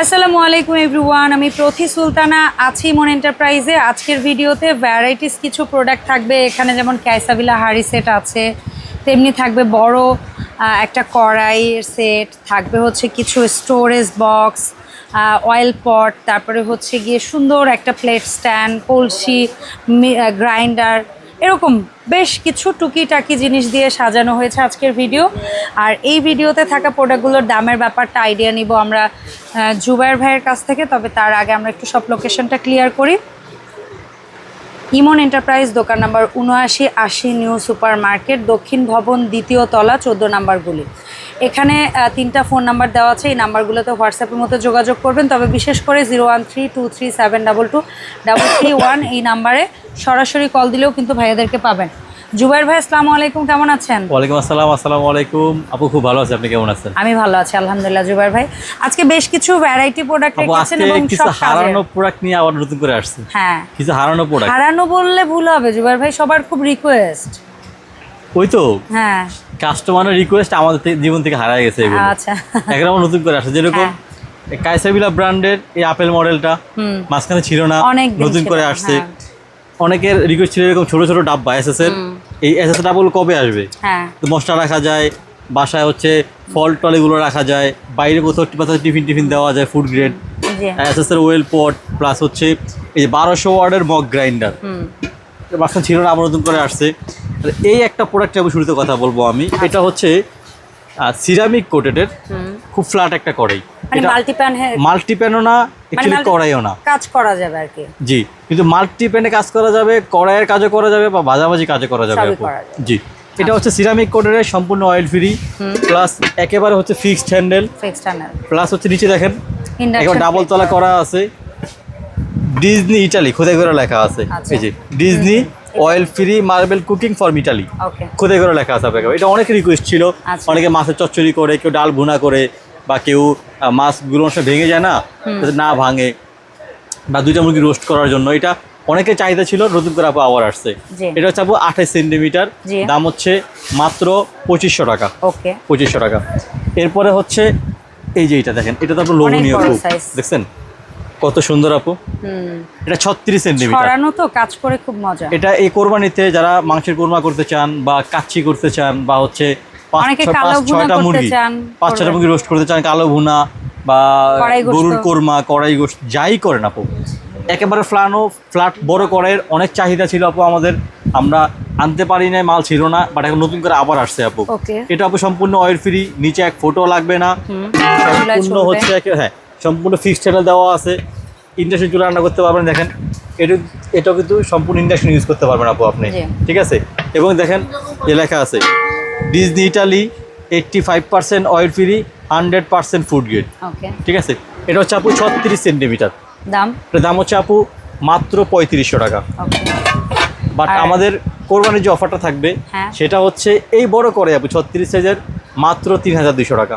আসসালামু আলাইকুম এভরিওয়ান, আমি প্রথি সুলতানা আছি মন এন্টারপ্রাইজে। আজকের ভিডিওতে ভ্যারাইটিস কিছু প্রোডাক্ট থাকবে, এখানে যেমন ক্যাসাবিলা হাড়ি সেট আছে, তেমনি থাকবে বড় একটা কড়াইয়ের সেট থাকবে হচ্ছে কিছু স্টোরেজ বক্স অয়েল পট তারপরে হচ্ছে গিয়ে সুন্দর একটা প্লেট স্ট্যান্ড কলসি গ্রাইন্ডার এরকম বেশ কিছু টুকিটাকি জিনিস দিয়ে সাজানো হয়েছে আজকের ভিডিও। আর এই ভিডিওতে থাকা প্রোডাক্টগুলোর দামের ব্যাপারটা আইডিয়া নিব আমরা জুবায়ের ভাইয়ের কাছ থেকে, তবে তার আগে আমরা একটু সব লোকেশনটা ক্লিয়ার করি। ইমন এন্টারপ্রাইজ, দোকান নাম্বার উনআশি, আশি নিউ সুপার মার্কেট দক্ষিণ ভবন দ্বিতীয় তলা, চোদ্দ নাম্বারগুলি এখানে তিনটা ফোন নাম্বার দেওয়া আছে, এই নাম্বারগুলোতে হোয়াটসঅ্যাপের মতো যোগাযোগ করবেন। তবে বিশেষ করে zero one three two three seven double two double three one এই নাম্বারে সরাসরি কল দিলেও কিন্তু ভাইয়াদেরকে পাবেন। জুবাইর ভাই আসসালামু আলাইকুম কেমন আছেন? ওয়ালাইকুম আসসালাম আসসালামু আলাইকুম। আপু খুব ভালো আছে আপনি কেমন আছেন? আমি ভালো আছি আলহামদুলিল্লাহ জুবাইর ভাই। আজকে বেশ কিছু ভ্যারাইটি প্রোডাক্ট রেখেছেন এবং সব হারানো প্রোডাক্ট নিয়ে আবার নতুন করে আসছে। হ্যাঁ। কিছু হারানো প্রোডাক্ট হারানো বললে ভুল হবে জুবাইর ভাই সবার খুব রিকোয়েস্ট ওই তো? হ্যাঁ। কাস্টমারের রিকোয়েস্ট আমাদের জীবন থেকে হারায় গেছে এগুলো। আচ্ছা। এখন আবার নতুন করে আসছে। যেরকম। কাইসাবিলা ব্র্যান্ডের এই আপেল মডেলটা হুম। মাঝখানে ছিল না নতুন করে আসছে। হ্যাঁ। অনেকের রিকোয়েস্ট ছিল এরকম ছোট ছোট ডাব্বা এসএস এর এই এসএস ডাব্বাগুলো কবে আসবে? হ্যাঁ। তো মশলা রাখা যায় বাসায় হচ্ছে ফল টল এগুলো রাখা যায় বাইরে কোথাও কোথাও টিফিন টিফিন দেওয়া যায় ফুড গ্রেড জি। এসএস এর ওয়েল পট প্লাস হচ্ছে এই যে বারোশো ওয়ার্ডের মগ গ্রাইন্ডার হুম। ছিল না আবার নতুন করে আসছে। এই একটা প্রোডাক্ট আমি শুরুতে কথা বলব আমি। এটা হচ্ছে সিরামিক কোটেডের খুব ফ্ল্যাট একটা মানে মাল্টিপ্যান মাল্টিপ্যানও না অ্যাকচুয়ালি multi- কড়াইও না। কাজ করা যাবে আর কি। জি কিন্তু মাল্টিপ্যানে কাজ করা যাবে কড়াইয়ের কাজও করা যাবে বা ভাজাভাজি কাজও করা যাবে। জি এটা হচ্ছে সিরামিক কোটের সম্পূর্ণ অয়েল ফ্রি প্লাস একেবারে হচ্ছে fixed handle fixed tunnel plus হচ্ছে নিচে দেখেন এবার ডাবল তলা করা আছে। ডিজনি ইটালি খোদাই করে লেখা আছে। আচ্ছা। এই যে Disney oil free marble cooking for Italy খোদাই করে লেখা আছে আপনাকে এটা অনেক রিকোয়েস্ট ছিল। আচ্ছা। অনেকে মাছের চচ্চড়ি করে কেউ ডাল ভুনা করে বা কেউ মাছগুলো অনেক সময় ভেঙে যায় না না ভাঙে বা দুইটা মুরগি রোস্ট করার জন্য। এটা অনেকের চাহিদা ছিল নতুন করে আপু আবার আসছে। এটা হচ্ছে আপু আঠাশ সেন্টিমিটার দাম হচ্ছে মাত্র পঁচিশশো টাকা। ওকে। পঁচিশশো টাকা। এরপরে হচ্ছে এই যে এটা দেখেন এটা তো আপনার লোভনীয় খুব দেখছেন? কত সুন্দর আপু। হুম। এটা ছত্রিশ সেন্টিমিটার। ছড়ানো তো কাজ করে খুব মজা। এটা এই কোরবানিতে যারা মাংসের কোরমা করতে চান বা কাচ্চি করতে চান বা হচ্ছে অনেকে কালো পাঁচ ভুনা করতে মুরগি। চান, পাঁচ করবেন। মুরগি রোস্ট করতে চান কালো ভুনা বা গরুর কোরমা কড়াই গোস্ত যাই করেন আপু। একেবারে ফ্লানো ফ্ল্যাট বড় কড়াইয়ের অনেক চাহিদা ছিল আপু আমাদের। আমরা আনতে পারি না মাল ছিল না বাট এখন নতুন করে আবার আসছে আপু। এটা আপু সম্পূর্ণ অয়েল ফ্রি নিচে এক ফটো লাগবে না। সম্পূর্ণ হচ্ছে হ্যাঁ সম্পূর্ণ ফিক্সড চ্যানেল দেওয়া আছে। ইন্ডাকশন চুলা রান্না করতে পারবেন দেখেন। এটা এটাও কিন্তু সম্পূর্ণ ইন্ডাকশন ইউজ করতে পারবেন আপু আপনি। ঠিক আছে? এবং দেখেন যে লেখা আছে Disney Italy eighty five percent oil free hundred percent food grade ঠিক আছে? এটা হচ্ছে আপু ছত্রিশ সেন্টিমিটার। দাম? দাম হচ্ছে আপু মাত্র পঁয়ত্রিশশো টাকা। বাট আমাদের কোরবানির যে অফারটা থাকবে হ্যাঁ। সেটা হচ্ছে এই বড় করে আপু ছত্রিশ সাইজের মাত্র তিন হাজার দুশো টাকা।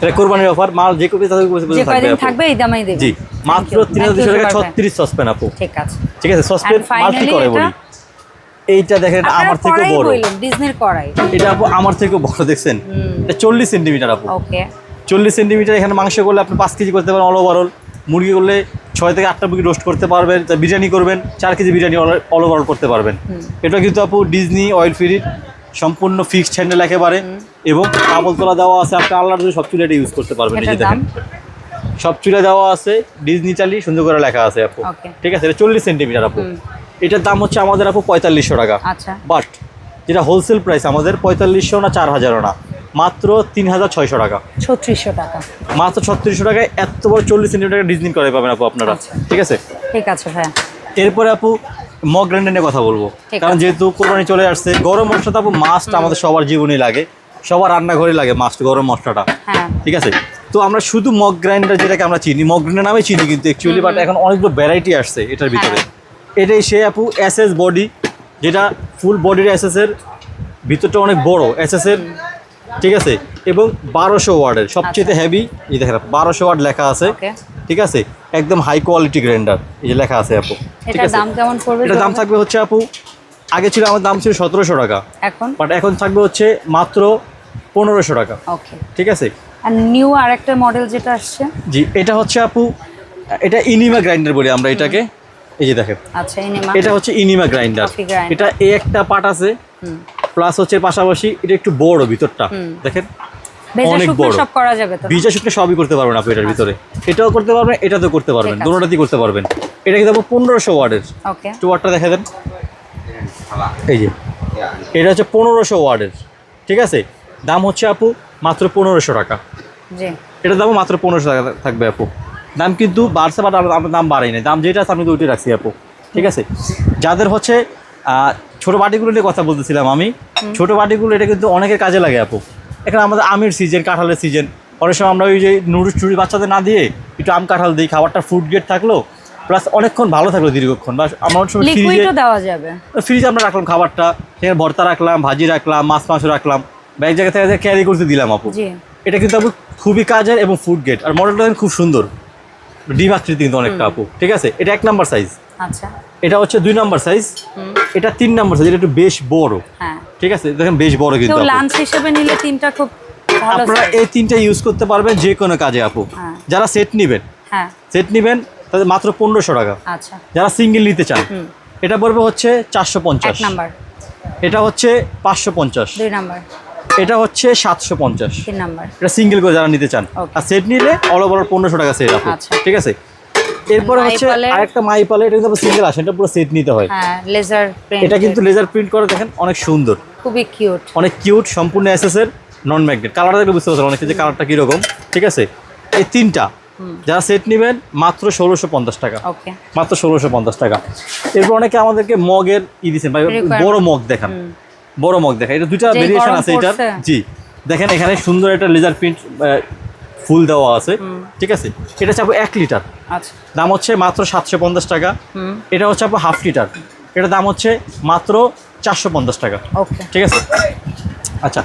এটা কোরবানির অফার মাল যে কপি তাদের থাকবে এই দামেই দেবে। জি মাত্র তিন হাজার দুশো টাকা ছত্রিশ সসপেন আপু। ঠিক আছে। ঠিক আছে সসপেন মাল্টি করে বলি। এইটা দেখেন এটা আমার থেকে বড়। ডিজনির কড়াই। এটা আপু আমার থেকে বড় দেখছেন? এটা চল্লিশ সেন্টিমিটার আপু। ওকে। চল্লিশ সেন্টিমিটার এখানে মাংস করলে আপনি পাঁচ কেজি করতে পারেন অল ওভারঅল। মুরগি করলে ছয় থেকে আটটা মুরগি রোস্ট করতে পারবেন তা বিরিয়ানি করবেন চার কেজি বিরিয়ানি অল ওভারঅল করতে পারবেন। এটা কিন্তু আপু ডিজনি অয়েল ফ্রির সম্পূর্ণ ফিক্সড হ্যান্ডেল একেবারে। এবং কাবল তোলা দেওয়া আছে আপনি আল্লাহর জন্য সব চুলে এটা ইউজ করতে পারবেন। এই যে দেখেন। সব চুলে দেওয়া আছে ডিজনি চালি সুন্দর করে লেখা আছে আপু। ঠিক আছে এটা চল্লিশ সেন্টিমিটার আপু। এটার দাম হচ্ছে আমাদের আপু পঁয়তাল্লিশশো টাকা। আচ্ছা। বাট যেটা হোলসেল প্রাইস আমাদের পঁয়তাল্লিশশো না চার হাজারও না মাত্র তিন হাজার ছয়শো টাকা। ছত্রিশশো টাকা। মাত্র ছত্রিশশো টাকায় এত বড় চল্লিশ সেন্টিমিটার ডিজনি করে পাবেন আপু আপনারা। আচ্ছা। ঠিক আছে? ঠিক আছে ভাইয়া। এরপরে আপু মগ গ্রাইন্ডার নিয়ে কথা বলব। কারণ যেহেতু কোরবানি চলে আসছে গরম মশলাটা আপু মাছটা আমাদের সবার জীবনেই লাগে। সবার রান্নাঘরে লাগে মাছ গরম মশলাটা। হ্যাঁ। ঠিক আছে? তো আমরা শুধু মগ গ্রাইন্ডার যেটাকে আমরা চিনি মগ গ্রাইন্ডার নামে চিনি কিন্তু অ্যাকচুয়ালি বাট এখন অনেকগুলো ভ্যারাইটি আসছে এটার ভিতরে। এটাই সে আপু এস এস বডি যেটা ফুল বডির এস এর ভিতরটা অনেক বড়। এস এর ঠিক আছে? এবং বারোশো ওয়ার্ডের সবচেয়ে হেভি এই দেখেন বারোশো ওয়ার্ড লেখা আছে ঠিক আছে? একদম হাই কোয়ালিটি গ্রাইন্ডার এই যে লেখা আছে আপু ঠিক আছে? দাম কেমন পড়বে এটার দাম থাকবে হচ্ছে আপু আগে ছিল আমার দাম ছিল সতেরোশো টাকা। এখন? বাট এখন থাকবে হচ্ছে মাত্র পনেরোশো টাকা। ওকে। ঠিক আছে? আর নিউ আরেকটা মডেল যেটা আসছে? জি এটা হচ্ছে আপু এটা ইনিমা গ্রাইন্ডার বলি আমরা এটাকে। এই যে দেখেন। আচ্ছা ইনেমা। এটা হচ্ছে ইনিমা গ্রাইন্ডার। এটা এই একটা পার্ট আছে প্লাস হচ্ছে পাশাপাশি এটা একটু বড় ভিতরটা। দেখেন অনেক বড়। সব করা যাবে তো? ভিজা শুকনো সবই করতে পারবেন আপনি এটার ভিতরে। এটাও করতে পারবেন এটাতেও করতে পারবেন। দুটোটাতেই করতে পারবেন। এটা আপু পনেরোশো ওয়ার্ডের একটু ওয়ার্ডটা দেখা দেন। এই যে এটা হচ্ছে পনেরোশো ওয়ার্ডের ঠিক আছে? দাম হচ্ছে আপু মাত্র পনেরোশো টাকা। দামও মাত্র পনেরোশো টাকা থাকবে আপু। দাম কিন্তু বাড়ছে বাট আমরা দাম বাড়াই নাই। দাম যেটা আছে আমি তো ওইটাই রাখছি আপু। ঠিক আছে? যাদের হচ্ছে ছোট বাটিগুলো নিয়ে কথা বলতেছিলাম আমি ছোট বাটিগুলো এটা কিন্তু অনেকের কাজে লাগে আপু। এখানে আমাদের আমের সিজন কাঁঠালের সিজন অনেক সময় আমরা ওই যে নুডলস টুডি বাচ্চাদের না দিয়ে একটু আম কাঁঠাল দিই খাবারটা ফুড গেট থাকল প্লাস অনেকক্ষণ ভালো থাকল দীর্ঘক্ষণ। বা আমরা অনেক সময় ফ্রিজে দেওয়া যাবে। ফ্রিজে আমরা রাখলাম খাবারটা সেখানে ভর্তা রাখলাম ভাজি রাখলাম মাছ মাংস রাখলাম বা এক জায়গা থেকে ক্যারি করতে দিলাম আপু। এটা কিন্তু আপু খুবই কাজের এবং ফুড গেট আর মডেলটা দেখেন খুব সুন্দর। ডিম আকৃতি কিন্তু অনেকটা আপু। ঠিক আছে? এটা এক নাম্বার সাইজ আচ্ছা। এটা হচ্ছে দুই নাম্বার সাইজ এটা তিন নাম্বার সাইজ এটা একটু বেশ বড়। হ্যাঁ। ঠিক আছে? দেখেন বেশ বড় কিন্তু লাঞ্চ হিসেবে নিলে তিনটা খুব ভালো আপনারা এই তিনটা ইউজ করতে পারবেন যে কোনো কাজে আপু। হ্যাঁ। যারা সেট নেবেন হ্যাঁ। সেট নেবেন তাদের মাত্র পনেরোশো টাকা। আচ্ছা। যারা সিঙ্গেল নিতে চান এটা পড়বে হচ্ছে চারশো পঞ্চাশ। নাম্বার। এটা হচ্ছে পাঁচশো পঞ্চাশ। দুই নাম্বার। এটা হচ্ছে সাতশো পঞ্চাশ। এটা সিঙ্গেল করে যারা নিতে চান। আর সেট নিলে অল ওভার পনেরোশো টাকা সেট আপু আচ্ছা। ঠিক আছে? এরপরে হচ্ছে আরেকটা মাইপালে এটা কিন্তু সিঙ্গেল আসে এটা পুরো সেট নিতে হয়। হ্যাঁ লেজার প্রিন্ট এটা কিন্তু লেজার প্রিন্ট করে দেখেন অনেক সুন্দর। খুবই কিউট অনেক কিউট সম্পূর্ণ এসএস এর নন ম্যাগনেট কালারটা দেখলে বুঝতে পারছেন অনেকে যে কালারটা কীরকম। ঠিক আছে? এই তিনটা যারা সেট নেবেন মাত্র ষোলোশো পঞ্চাশ টাকা। মাত্র ষোলোশো পঞ্চাশ টাকা। এরপর অনেকে আমাদেরকে মগের ই দিচ্ছেন ভাই বড় মগ দেখান। বড় মগ দেখা এটা দুইটা ভেরিয়েশন আছে এটার। জি দেখেন এখানে সুন্দর একটা লেজার প্রিন্ট ফুল দেওয়া আছে। ঠিক আছে? এটা চাপো এক লিটার আচ্ছা। দাম হচ্ছে মাত্র সাতশো পঞ্চাশ টাকা। এটা হচ্ছে আপু হাফ লিটার এটা দাম হচ্ছে মাত্র চারশো পঞ্চাশ টাকা। ঠিক আছে? আচ্ছা।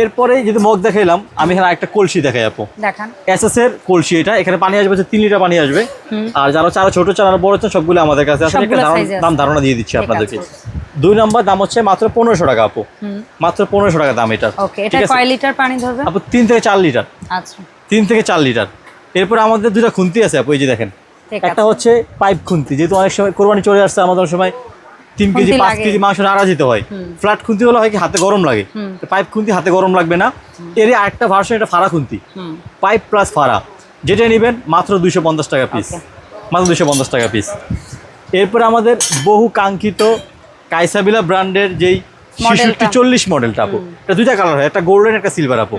এরপরে যদি মগ দেখাইলাম আমি এখানে একটা কলসি দেখাই আপু। দেখান। এসএস এর কলসি এটা। এখানে পানি আসবে হচ্ছে তিন লিটার পানি আসবে। আর যারা চারা ছোট চারা বড় সবগুলো আমাদের কাছে আছে। দাম ধারণা দিয়ে দিচ্ছি আপনাদেরকে। দুই নম্বর দাম হচ্ছে মাত্র পনেরোশো টাকা আপু। মাত্র পনেরোশো টাকা দাম এটা। ওকে এটা কয় লিটার পানি ধরবে? আপু তিন থেকে চার লিটার। আচ্ছা। তিন থেকে চার লিটার। এরপর আমাদের দুটা খুন্তি আছে আপু এই যে দেখেন। একটা হচ্ছে পাইপ খুন্তি যেহেতু অনেক সময় কোরবানি চলে আসছে আমাদের অনেক সময় তিন কেজি পাঁচ কেজি মাংস নাড়া যেতে হয়। ফ্ল্যাট খুন্তি হলে হয় কি হাতে গরম লাগে। পাইপ খুন্তি হাতে গরম লাগবে না। এর আরেকটা ভার্সন এটা ফাড়া খুন্তি। পাইপ প্লাস ফাড়া। যেটা নেবেন মাত্র দুশো পঞ্চাশ টাকা পিস মাত্র দুশো পঞ্চাশ টাকা পিস এরপরে আমাদের বহু কাঙ্ক্ষিত কাইসাবিলা ব্র্যান্ডের যেই। শিশুটি চল্লিশ মডেলটা আপু। এটা দুইটা কালার হয় একটা গোল্ডেন একটা সিলভার আপু।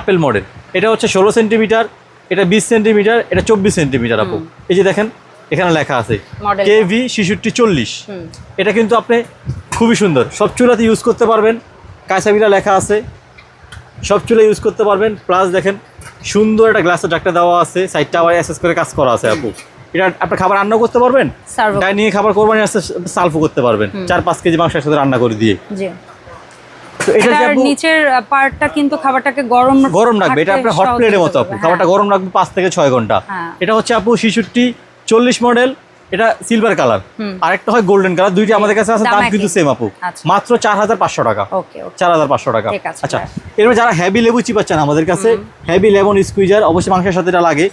আপেল মডেল এটা হচ্ছে ষোলো সেন্টিমিটার এটা বিশ সেন্টিমিটার এটা চব্বিশ সেন্টিমিটার আপু। এই যে দেখেন এখানে লেখা আছে মডেলটা। কেভি শিশুটি চল্লিশ। এটা কিন্তু আপনি খুবই সুন্দর। সব চুলাতে ইউজ করতে পারবেন। কাঁচাবিলা লেখা আছে। সব চুলা ইউজ করতে পারবেন। প্লাস দেখেন সুন্দর একটা গ্লাসের ডাক্তার দেওয়া আছে। সাইডটা আবার অ্যাসেস করে কাজ করা আছে আপু। এটা আপনার খাবার রান্না করতে পারবেন Serve নিয়ে খাবার করবেন আসতে সালফও করতে পারবেন। চার পাঁচ কেজি মাংস একসাথে রান্না করে দিয়ে। এটার নিচের পার্টটা কিন্তু খাবারটাকে গরম গরম রাখবে এটা আপনার হট প্লেটের মতো। আপু। হ্যাঁ। খাবারটা গরম রাখবে পাঁচ থেকে ছয় ঘণ্টা। হ্যাঁ। এটা হচ্ছে আপু শিশুটি চল্লিশ মডেল এটা সিলভার কালার আরেকটা হয় গোল্ডেন কালার দুইটা আমাদের কাছে আছে দাম কিন্তু সেম আপু। আচ্ছা। মাত্র চার হাজার পাঁচশো টাকা। চার হাজার পাঁচশো টাকা। আচ্ছা এরপর যারা হেভি লেবু চিপাচ্ছেন আমাদের কাছে হেভি লেমন স্কুইজার অবশ্যই মাংসের সাথে এটা লাগে।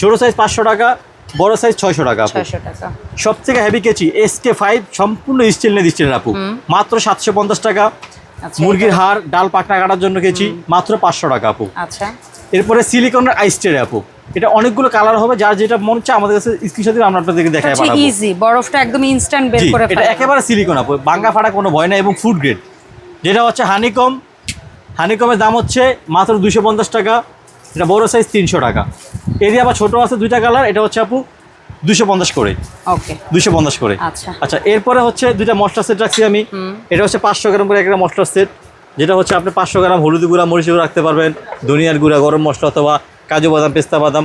ছোট সাইজ পাঁচশো টাকা বড় সাইজ ছয়শো টাকা আপু। ছয়শো টাকা। সব থেকে হেভি কেচি এস কে ফাইভ সম্পূর্ণ স্টিল নিয়ে দিচ্ছিলেন আপু। মাত্র সাতশো পঞ্চাশ টাকা। আচ্ছা মুরগির হাড় ডাল পাকনা কাটার জন্য কেচি মাত্র পাঁচশো টাকা আপু। আচ্ছা। এরপরে সিলিকনের আইস ট্রে আপু। এটা অনেকগুলো কালার হবে যার যেটা মনে হচ্ছে আমাদের কাছে স্ক্রিনশট দিয়ে আমরা আপনাদেরকে দেখাই পাঠাবো। ইজি বরফটা একদম ইনস্ট্যান্ট বের করে এটা একেবারে সিলিকন আপু। বাঙ্গা ফাটা কোনো ভয় নাই এবং ফুড গ্রেড যেটা হচ্ছে হানিকম হানিকমের দাম হচ্ছে মাত্র দুশো পঞ্চাশ টাকা। এটা বড় সাইজ তিনশো টাকা। এরই আবার ছোটো আছে দুইটা কালার এটা হচ্ছে আপু দুশো পঞ্চাশ করে। ওকে দুশো পঞ্চাশ করে। আচ্ছা। আচ্ছা এরপরে হচ্ছে দুইটা মশলা সেট রাখছি আমি। এটা হচ্ছে পাঁচশো গ্রাম করে একটা মশলার সেট যেটা হচ্ছে আপনি পাঁচশো গ্রাম হলুদ গুঁড়া মরিচ গুঁড়া রাখতে পারবেন ধনিয়ার গুঁড়া গরম মশলা অথবা কাজু বাদাম পেস্তা বাদাম।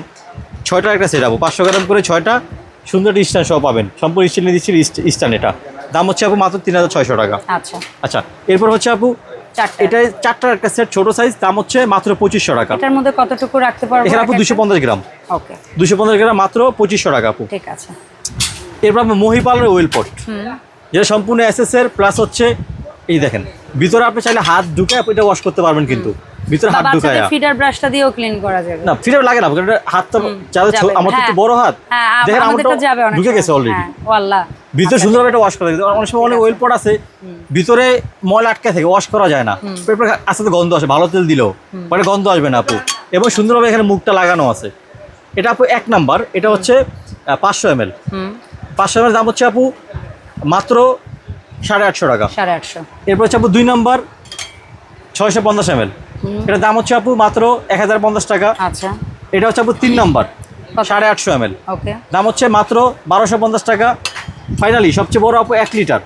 ছয়টা একটা সেট আপু পাঁচশো গ্রাম করে ছয়টা সুন্দর স্ট্যান্ড সহ পাবেন। সম্পূর্ণ স্টিল নিয়ে দিচ্ছি স্ট্যান্ড এটা। দাম হচ্ছে আপু মাত্র তিন হাজার ছয়শো টাকা। আচ্ছা। আচ্ছা এরপর হচ্ছে আপু এটা চারটার একটা সেট ছোট সাইজ দাম হচ্ছে মাত্র পঁচিশশো টাকা। এটার মধ্যে কতটুকু রাখতে পারব এখানে আপু দুশো পঞ্চাশ গ্রাম। ওকে। দুশো পঞ্চাশ গ্রাম মাত্র পঁচিশশো টাকা আপু। ঠিক আছে। এরপর আপনার মহিপালের ওয়েলপট যেটা সম্পূর্ণ এসএসের প্লাস হচ্ছে এই দেখেন। ভিতরে আপনি চাইলে হাত ঢুকে আপনি এটা ওয়াশ করতে পারবেন কিন্তু। ভিতরে হাত ঢুকায়া। ফিডার ব্রাশটা দিয়েও ক্লিন করা যাবে। না ফিরে লাগে না কারণ হাত তো যাদের ছো- আমার তো একটু হ্যাঁ। বড় হাত। হ্যাঁ দেখেন আমার তো ঢুকে গেছে অলরেডি হ্যাঁ, ওয়াল্লাহ ভিতরে সুন্দরভাবে এটা ওয়াশ করা যায়। অনেক সময় অনেক ওয়েল পট আছে ভিতরে ময়লা আটকে থাকে ওয়াশ করা যায় না। এরপরে আস্তে গন্ধ আসে ভালো তেল দিলেও। পরে গন্ধ আসবে না আপু। এবং সুন্দরভাবে এখানে মুখটা লাগানো আছে। এটা আপু এক নাম্বার এটা হচ্ছে পাঁচশো এম এল পাঁচশো এম এল দাম হচ্ছে আপু মাত্র সাড়ে আটশো টাকা। সাড়ে আটশো। এরপর হচ্ছে আপু দুই নাম্বার ছয়শো পঞ্চাশ এম এল এটার দাম হচ্ছে আপু মাত্র এক হাজার পঞ্চাশ টাকা। আচ্ছা। এটা হচ্ছে আপু তিন নাম্বার? সাড়ে আটশো এম ওকে। দাম হচ্ছে মাত্র বারোশো পঞ্চাশ টাকা। ফাইনালি সবচেয়ে বড় আপু এক লিটার।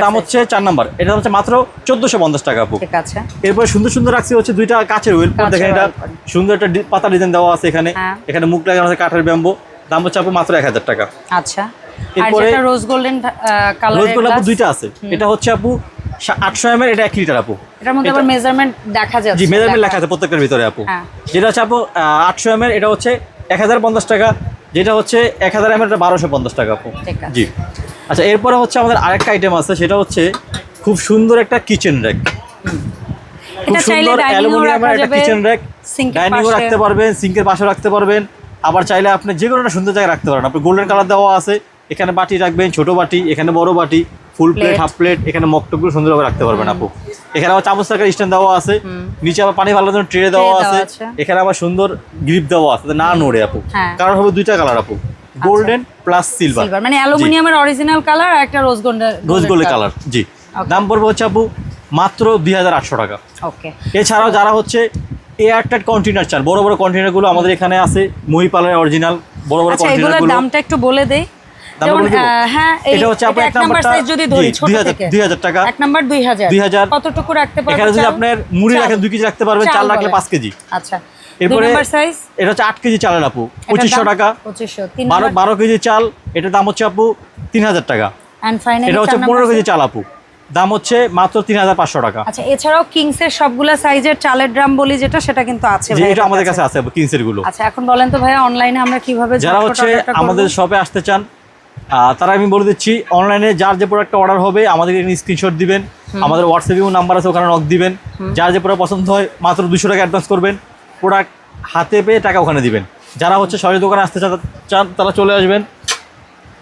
দাম হচ্ছে চার নাম্বার। এটা হচ্ছে মাত্র চোদ্দোশো পঞ্চাশ টাকা আপু। এরপর সুন্দর সুন্দর রাখছি হচ্ছে দুইটা কাচের হুইল কাচের দেখেন এটা সুন্দর একটা পাতা ডিজাইন দেওয়া আছে এখানে। হ্যাঁ। এখানে মুখ লাগানো আছে কাঠের ব্যাম্বো। দাম হচ্ছে আপু মাত্র এক হাজার টাকা। আচ্ছা। এরপরে- রোজ গোল্ডেন রোজ গোল্ড আপু দুইটা আছে। এটা হচ্ছে আপু আটশো এম এটা এক লিটার আপু। এটার মধ্যে আবার মেজারমেন্ট দেখা যাচ্ছে জি মেজারমেন্ট লেখা আছে প্রত্যেকটার ভিতরে আপু। হ্যাঁ। যেটা হচ্ছে আপু আটশো এম এটা হচ্ছে এক হাজার পঞ্চাশ টাকা যেটা হচ্ছে এক হাজার এম এটা বারোশো পঞ্চাশ টাকা আপু। জি। আচ্ছা এরপরে হচ্ছে আমাদের আরেকটা আইটেম আছে সেটা হচ্ছে খুব সুন্দর একটা কিচেন র্যাক খুব এটা চাইলে সুন্দর অ্যালুমিনিয়ামের একটা কিচেন র্যাক ডাইনিংও রাখতে পারবেন সিঙ্কের পাশে রাখতে পারবেন। আবার চাইলে আপনি যে কোনো একটা সুন্দর জায়গায় রাখতে পারেন। আপনি গোল্ডেন কালার দেওয়া আছে এখানে বাটি রাখবেন ছোট বাটি এখানে বড় বাটি। ফুল প্লেট হাফ প্লেট এখানে মকটকগুলো সুন্দরভাবে রাখতে পারবেন আপু। এখানে আবার চামচ থাকার স্ট্যান্ড দেওয়া আছে। নিচে আবার পানি ভালো জন্য ট্রে দেওয়া আছে। এখানে আবার সুন্দর গ্রিপ দেওয়া আছে। না নড়ে আপু। হ্যাঁ। কারণ হবে দুইটা কালার আপু। গোল্ডেন প্লাস সিলভার মানে অ্যালুমিনিয়ামের অরিজিনাল কালার আর একটা rose golden rose golden colour জি। দাম পড়বে হচ্ছে আপু মাত্র দুই হাজার আটশো টাকা। ওকে এছাড়াও যারা হচ্ছে এয়ারটাইট কন্টেনার চান বড় বড় কন্টেনারগুলো আমাদের এখানে আছে মহিপালের অরিজিনাল বড় বড় আচ্ছা কন্টেনারগুলো দামটা একটু বলে দেই। যেমন বলে দেবো? আহ, হ্যাঁ এটা হচ্ছে আপনার এক এক নাম্বার সাইজ যদি ধরি ছোট থেকে 2000 টাকা। এক নাম্বার 2000 2000 কতটুকু রাখতে পারবেন এখানে যদি আপনার মুড়ি রাখেন দুই কেজি রাখতে পারবেন চাল রাখলে। কেজি। আচ্ছা এরপরে এটা হচ্ছে আট কেজি চালের আপু পঁচিশশো টাকা। বারো বারো কেজি চাল এটার দাম হচ্ছে আপু তিন হাজার টাকা। এটা হচ্ছে পনেরো কেজি চাল আপু। দাম হচ্ছে মাত্র তিন হাজার পাঁচশো টাকা। আচ্ছা এছাড়াও কিংস এর সবগুলা সাইজের চালের ড্রাম বলি যেটা সেটা কিন্তু আছে এটা আমাদের কাছে আছে কিনসেরগুলো আচ্ছা এখন বলেন তো ভাইয়া অনলাইনে আমরা কীভাবে যারা হচ্ছে আমাদের শপে আসতে চান তারা আমি বলে দিচ্ছি অনলাইনে যার যে প্রোডাক্টটা অর্ডার হবে আমাদের এখানে স্ক্রিনশট দিবেন। আমাদের হোয়াটসঅ্যাপেও নাম্বার আছে ওখানে নক দিবেন। যার যে প্রোডাক্ট পছন্দ হয় মাত্র দুশো টাকা অ্যাডভান্স করবেন। প্রোডাক্ট হাতে পেয়ে টাকা ওখানে দিবেন। যারা হচ্ছে সরাসরি দোকানে আসতে চান- চান তারা চলে আসবেন।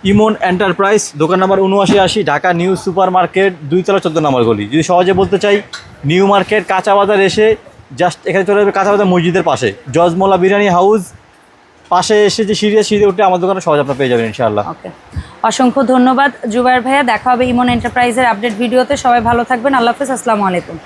ইমন এন্টারপ্রাইজ দোকান নাম্বার উনআশি আশি ঢাকা নিউ সুপার মার্কেট দুইতলা চোদ্দ নম্বর গলি। যদি সহজে বলতে চাই নিউ মার্কেট কাঁচা বাজার এসে জাস্ট এখানে চলে যাবে কাঁচা বাজার মসজিদের পাশে। জজমোলা বিরিয়ানি হাউস পাশে এসে যে সিঁড়ি সিঁড়ি উঠে আমার দোকানে সহজ আপনার পেয়ে যাবেন, ইনশাআল্লাহ। ওকে। অসংখ্য ধন্যবাদ জুবাইর ভাইয়া। দেখা হবে ইমন এন্টারপ্রাইজের আপডেট ভিডিওতে। সবাই ভালো থাকবেন। আল্লাহ হাফেজ। আসসালামু আলাইকুম।